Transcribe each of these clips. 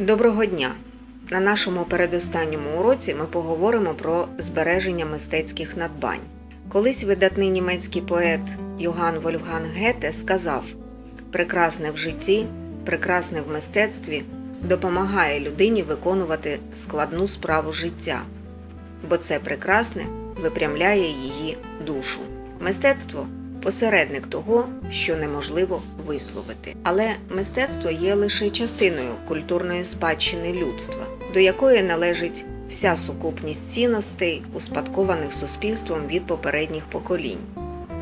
Доброго дня! На нашому передостанньому уроці ми поговоримо про збереження мистецьких надбань. Колись видатний німецький поет Йоган Вольфган Гете сказав: Прекрасне в житті, прекрасне в мистецтві допомагає людині виконувати складну справу життя, бо це прекрасне випрямляє її душу. Мистецтво посередник того, що неможливо висловити. Але мистецтво є лише частиною культурної спадщини людства, до якої належить вся сукупність цінностей, успадкованих суспільством від попередніх поколінь.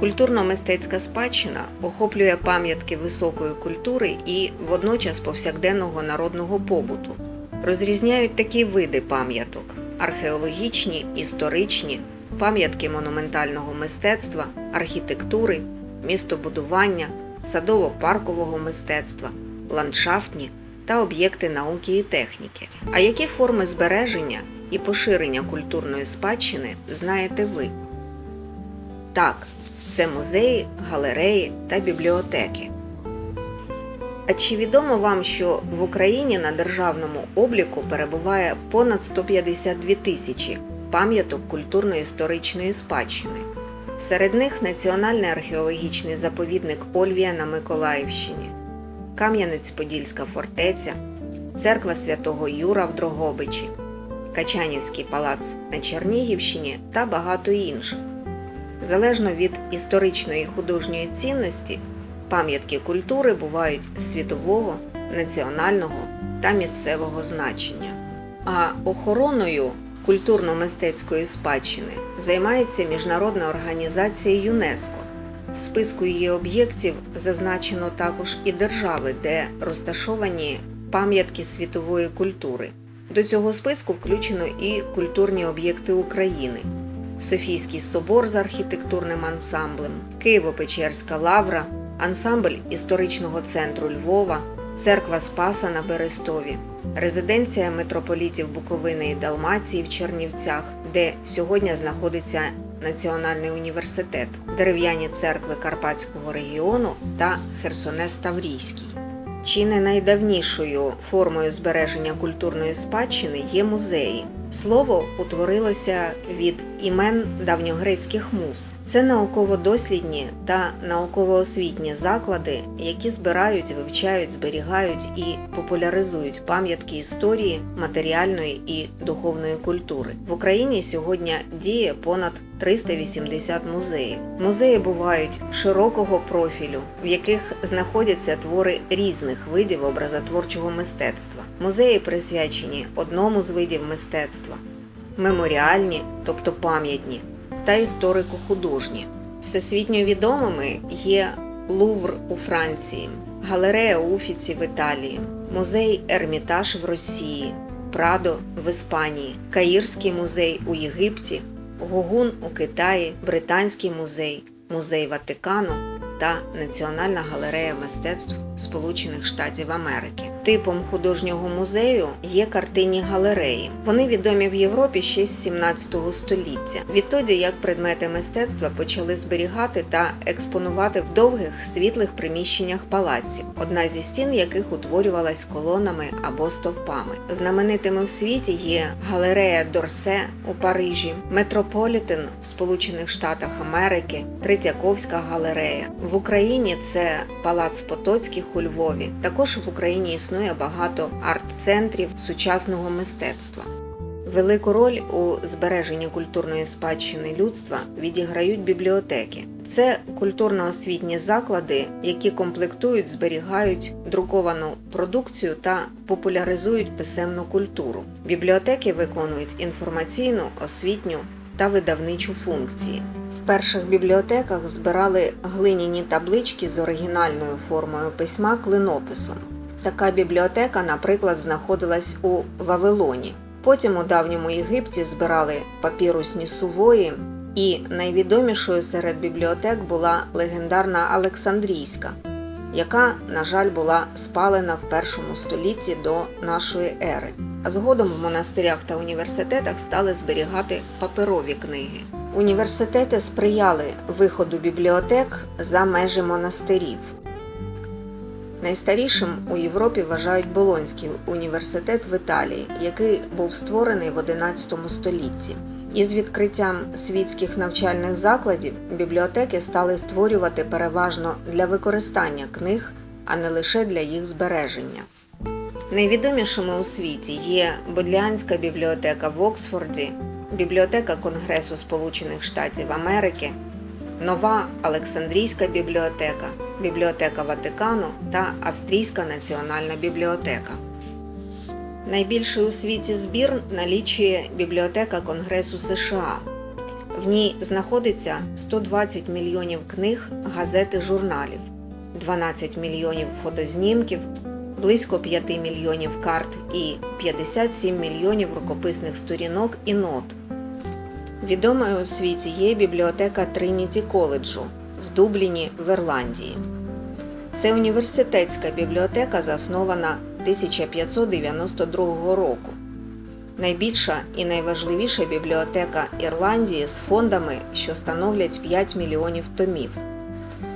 Культурно-мистецька спадщина охоплює пам'ятки високої культури і водночас повсякденного народного побуту. Розрізняють такі види пам'яток: археологічні, історичні, пам'ятки монументального мистецтва, архітектури, містобудування, садово-паркового мистецтва, ландшафтні та об'єкти науки і техніки. А які форми збереження і поширення культурної спадщини знаєте ви? Так, це музеї, галереї та бібліотеки. А чи відомо вам, що в Україні на державному обліку перебуває понад 152 тисячі пам'яток культурно-історичної спадщини? Серед них Національний археологічний заповідник Ольвія на Миколаївщині, Кам'янець-Подільська фортеця, Церква Святого Юра в Дрогобичі, Качанівський палац на Чернігівщині та багато інших. Залежно від історичної і художньої цінності, пам'ятки культури бувають світового, національного та місцевого значення. А охороною культурно-мистецької спадщини займається Міжнародна організація ЮНЕСКО. В списку її об'єктів зазначено також і держави, де розташовані пам'ятки світової культури. До цього списку включено і культурні об'єкти України. Софійський собор з архітектурним ансамблем, Києво-Печерська лавра, ансамбль історичного центру Львова, церква Спаса на Берестові, резиденція митрополітів Буковини і Далмації в Чернівцях, де сьогодні знаходиться Національний університет, дерев'яні церкви Карпатського регіону та Херсонес Таврійський. Чи не найдавнішою формою збереження культурної спадщини є музеї. Слово утворилося від імен давньогрецьких муз. Це науково-дослідні та науково-освітні заклади, які збирають, вивчають, зберігають і популяризують пам'ятки історії, матеріальної і духовної культури. В Україні сьогодні діє понад 380 музеїв. Музеї бувають широкого профілю, в яких знаходяться твори різних видів образотворчого мистецтва. Музеї присвячені одному з видів мистецтва, меморіальні, тобто пам'ятні, та історико-художні. Всесвітньо відомими є Лувр у Франції, галерея Уфіці в Італії, музей Ермітаж в Росії, Прадо в Іспанії, Каїрський музей у Єгипті, Гогун у Китаї, Британський музей, Музей Ватикану та Національна галерея мистецтв Сполучених Штатів Америки. Типом художнього музею є картинні галереї. Вони відомі в Європі ще з 17 століття. Відтоді як предмети мистецтва почали зберігати та експонувати в довгих світлих приміщеннях палаців, одна зі стін яких утворювалась колонами або стовпами. Знаменитими в світі є галерея Дорсе у Парижі, Метрополітен в Сполучених Штатах Америки, Третьяковська галерея. В Україні це Палац Потоцьких у Львові. Також в Україні існує багато арт-центрів сучасного мистецтва. Велику роль у збереженні культурної спадщини людства відіграють бібліотеки. Це культурно-освітні заклади, які комплектують, зберігають друковану продукцію та популяризують писемну культуру. Бібліотеки виконують інформаційну, освітню та видавничу функції. Перших бібліотеках збирали глиняні таблички з оригінальною формою письма клинописом. Така бібліотека, наприклад, знаходилась у Вавилоні. Потім у давньому Єгипті збирали папірусні сувої, і найвідомішою серед бібліотек була легендарна Олександрійська, яка, на жаль, була спалена в першому столітті до нашої ери. А згодом в монастирях та університетах стали зберігати паперові книги. Університети сприяли виходу бібліотек за межі монастирів. Найстарішим у Європі вважають Болонський університет в Італії, який був створений в XI столітті. Із відкриттям світських навчальних закладів бібліотеки стали створювати переважно для використання книг, а не лише для їх збереження. Найвідомішими у світі є Бодліанська бібліотека в Оксфорді, бібліотека Конгресу Сполучених Штатів Америки, Нова Олександрійська бібліотека, бібліотека Ватикану та Австрійська національна бібліотека. Найбільший у світі збір налічує бібліотека Конгресу США. В ній знаходиться 120 мільйонів книг, газет і журналів, 12 мільйонів фотознімків, близько 5 мільйонів карт і 57 мільйонів рукописних сторінок і нот. Відомою у світі є бібліотека Трініті коледжу в Дубліні в Ірландії. Це університетська бібліотека, заснована 1592 року. Найбільша і найважливіша бібліотека Ірландії з фондами, що становлять 5 мільйонів томів.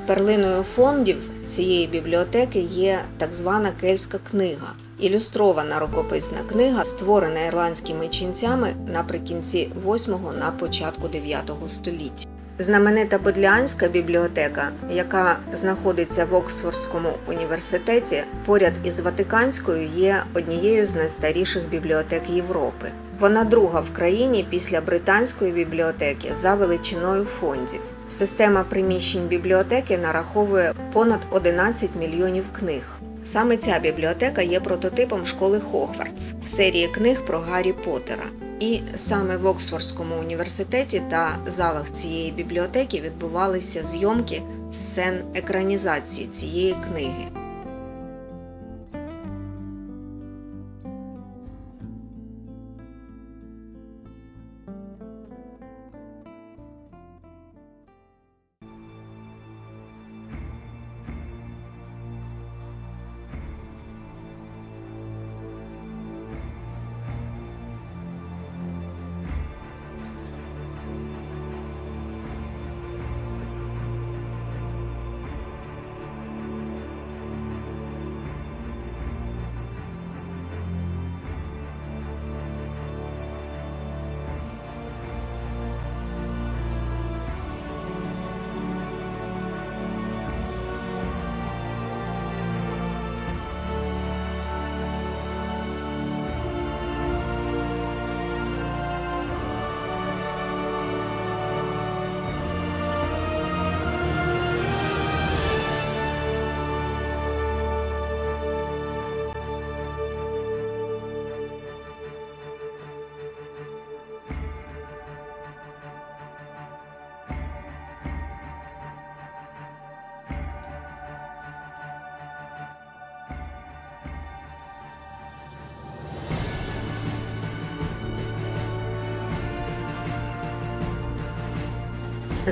Перлиною фондів цієї бібліотеки є так звана кельтська книга, ілюстрована рукописна книга, створена ірландськими ченцями наприкінці 8-го на початку 9 століття. Знаменита Бодліанська бібліотека, яка знаходиться в Оксфордському університеті, поряд із Ватиканською, є однією з найстаріших бібліотек Європи. Вона друга в країні після британської бібліотеки за величиною фондів. Система приміщень бібліотеки нараховує понад 11 мільйонів книг. Саме ця бібліотека є прототипом школи Хогвартс в серії книг про Гаррі Поттера. І саме в Оксфордському університеті та залах цієї бібліотеки відбувалися зйомки сцен екранізації цієї книги.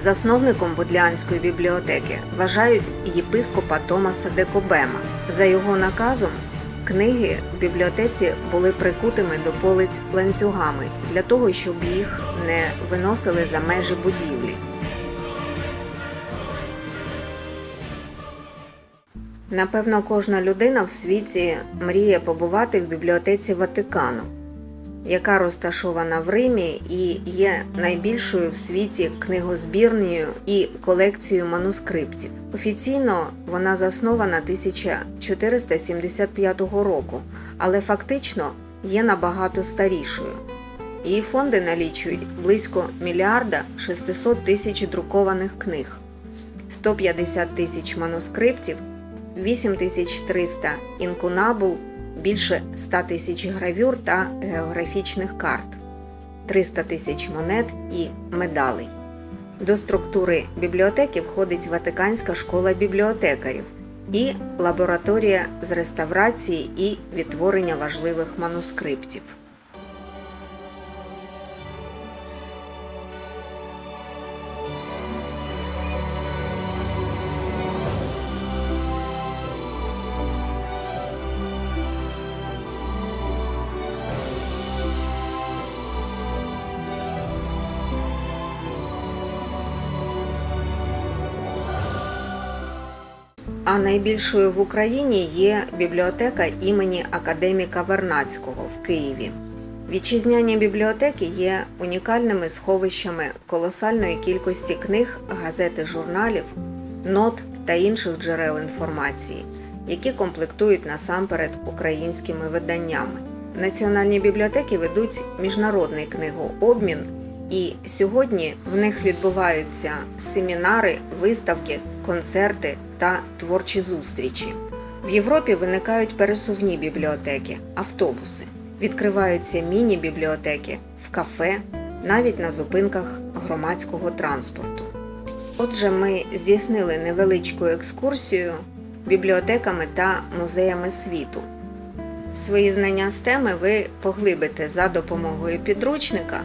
Засновником Бодліанської бібліотеки вважають єпископа Томаса де Кобема. За його наказом книги в бібліотеці були прикутими до полиць ланцюгами для того, щоб їх не виносили за межі будівлі. Напевно, кожна людина в світі мріє побувати в бібліотеці Ватикану, яка розташована в Римі і є найбільшою в світі книгозбірнею і колекцією манускриптів. Офіційно вона заснована 1475 року, але фактично є набагато старішою. Її фонди налічують близько мільярда 600 тисяч друкованих книг, 150 тисяч манускриптів, 8300 інкунабул, більше 100 тисяч гравюр та географічних карт, 300 тисяч монет і медалей. До структури бібліотеки входить Ватиканська школа бібліотекарів і лабораторія з реставрації і відтворення важливих манускриптів. А найбільшою в Україні є бібліотека імені академіка Вернацького в Києві. Вітчизняні бібліотеки є унікальними сховищами колосальної кількості книг, газет і журналів, нот та інших джерел інформації, які комплектують насамперед українськими виданнями. Національні бібліотеки ведуть міжнародний книгообмін, і сьогодні в них відбуваються семінари, виставки, концерти та творчі зустрічі. В Європі виникають пересувні бібліотеки, автобуси, відкриваються міні-бібліотеки в кафе, навіть на зупинках громадського транспорту. Отже, ми здійснили невеличку екскурсію бібліотеками та музеями світу. Свої знання з теми ви поглибите за допомогою підручника,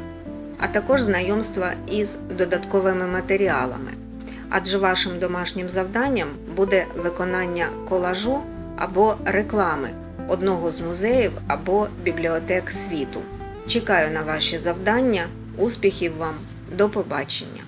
а також знайомства із додатковими матеріалами. Адже вашим домашнім завданням буде виконання колажу або реклами одного з музеїв або бібліотек світу. Чекаю на ваші завдання, успіхів вам, до побачення!